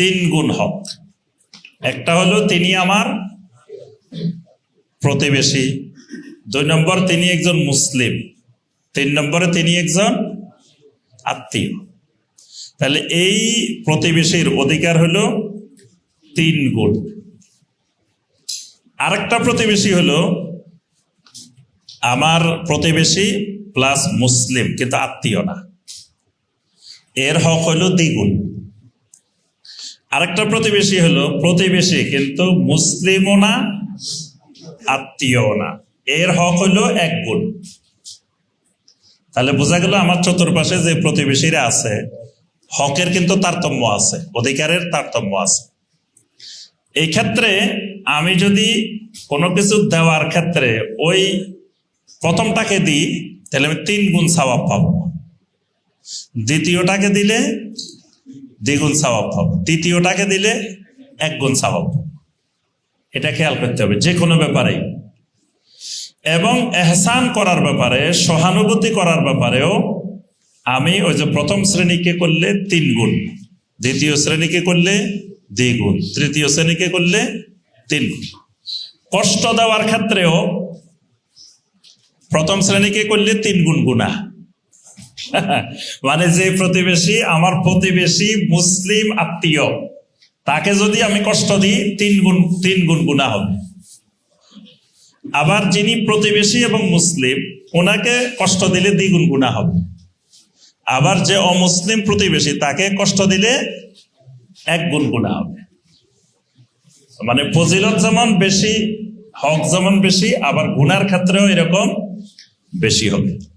তিন গুণ হক। একটা হলো তিনি আমার প্রতিবেশী। দুই নম্বর তিনি একজন মুসলিম। তিন নম্বরে তিনি একজন আত্মীয়। তাহলে এই প্রতিবেশীর অধিকার হলো তিন গুণ আরেকটা প্রতিবেশী হলো আমার প্রতিবেশী প্লাস মুসলিম, কিন্তু আত্মীয় না। এর হক হলো দ্বিগুণ। আরেকটা প্রতিবেশী হলো প্রতিবেশী, কিন্তু মুসলিমও না আত্মীয় না। এর হক হলো এক গুণ। তাহলে বোঝা গেল আমার চতুর্পাশে যে প্রতিবেশীরা আছে, হকের কিন্তু তারতম্য আছে, অধিকারের তারতম্য আছে। এই ক্ষেত্রে আমি যদি কোনো কিছু দেওয়ার ক্ষেত্রে ওই প্রথমটাকে দিই, তাহলে আমি তিন গুণ সওয়াব পাবো। দ্বিতীয়টাকে দিলে দ্বিগুণ সওয়াব পাবো তৃতীয়টাকে দিলে এক গুণ সওয়াব পাবো। এটা খেয়াল করতে হবে, যে কোনো ব্যাপারে এবং এহসান করার ব্যাপারে, সহানুভূতি করার ব্যাপারেও আমি ওই যে প্রথম শ্রেণীকে করলে তিন গুণ, দ্বিতীয় শ্রেণীকে করলে দ্বিগুণ, তৃতীয় শ্রেণীকে করলে তিন গুণ। কষ্ট দেওয়ার ক্ষেত্রেও প্রথম শ্রেণীকে করলে তিন গুণ গুণা মানে যে প্রতিবেশী আমার প্রতিবেশী মুসলিম আত্মীয়, তাকে যদি আমি কষ্ট দিই, তিন গুণ তিন গুণ গুণা হবে। আবার যিনি প্রতিবেশী এবং মুসলিম, ওনাকে কষ্ট দিলে দ্বিগুণ গুণা হবে। আবার যে অমুসলিম প্রতিবেশী, তাকে কষ্ট দিলে এক গুণ গুণা হবে। মানে ফজিলত যেমন বেশি, হক যেমন বেশি, আবার গুনার ক্ষেত্রেও এরকম বেশি হবে।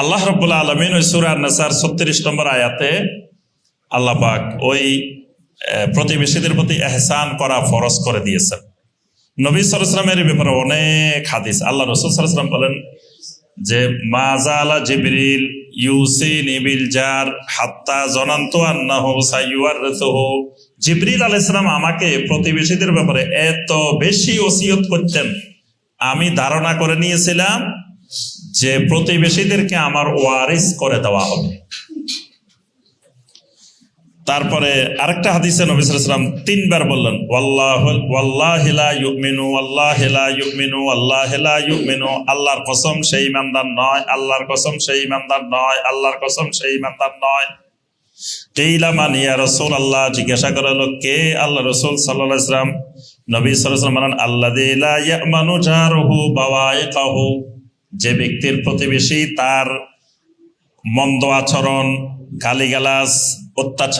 আল্লাহ রব্বুল্লাহ আলমিন ওই সুরা নাসার ছত্রিশ নম্বর আয়াতে আল্লাহ পাক ওই প্রতিবেশীদের প্রতি এহসান করা ফরজ করে দিয়েছেন। নবী সরসলামের ব্যাপারে অনেক হাদিস। আল্লাহ রসুল সরসলাম বলেন যে মাজালা জিবরিল ইউসিন ইবিল জার হাত্তা জনান্ত জিবরিল আলাইহিসসালাম আমাকে প্রতিবেশীদের ব্যাপারে এত বেশি ওসিয়ত করতেন। আমি ধারণা করে নিয়েছিলাম যে প্রতিবেশীদেরকে আমার ওয়ারিস করে দেওয়া হবে। তারপরে আরেকটা হাদিসে নবী সাল্লাল্লাহু আলাইহি তিনবার বললেন আল্লাহর কসম সেই ইমানদার নয়, আল্লাহর কসম সেই ইমানদার নয়, আল্লাহর কসম সেই ইমানদার নয়। কেইলা মান ইয়া রাসূলুল্লাহ, জিজ্ঞাসা করা কে আল্লাহ রাসূল সাল্লাল্লাহু আলাইহি ওয়াসাল্লাম? নবী ওয়াসাল্লাম বলেন, আল্লাযী লা ইয়ামানু জারুহু বাওয়াইকাহু। যে ব্যক্তির প্রতিবেশী তার মন্দ আচরণ গালিগালাজ অত্যাচার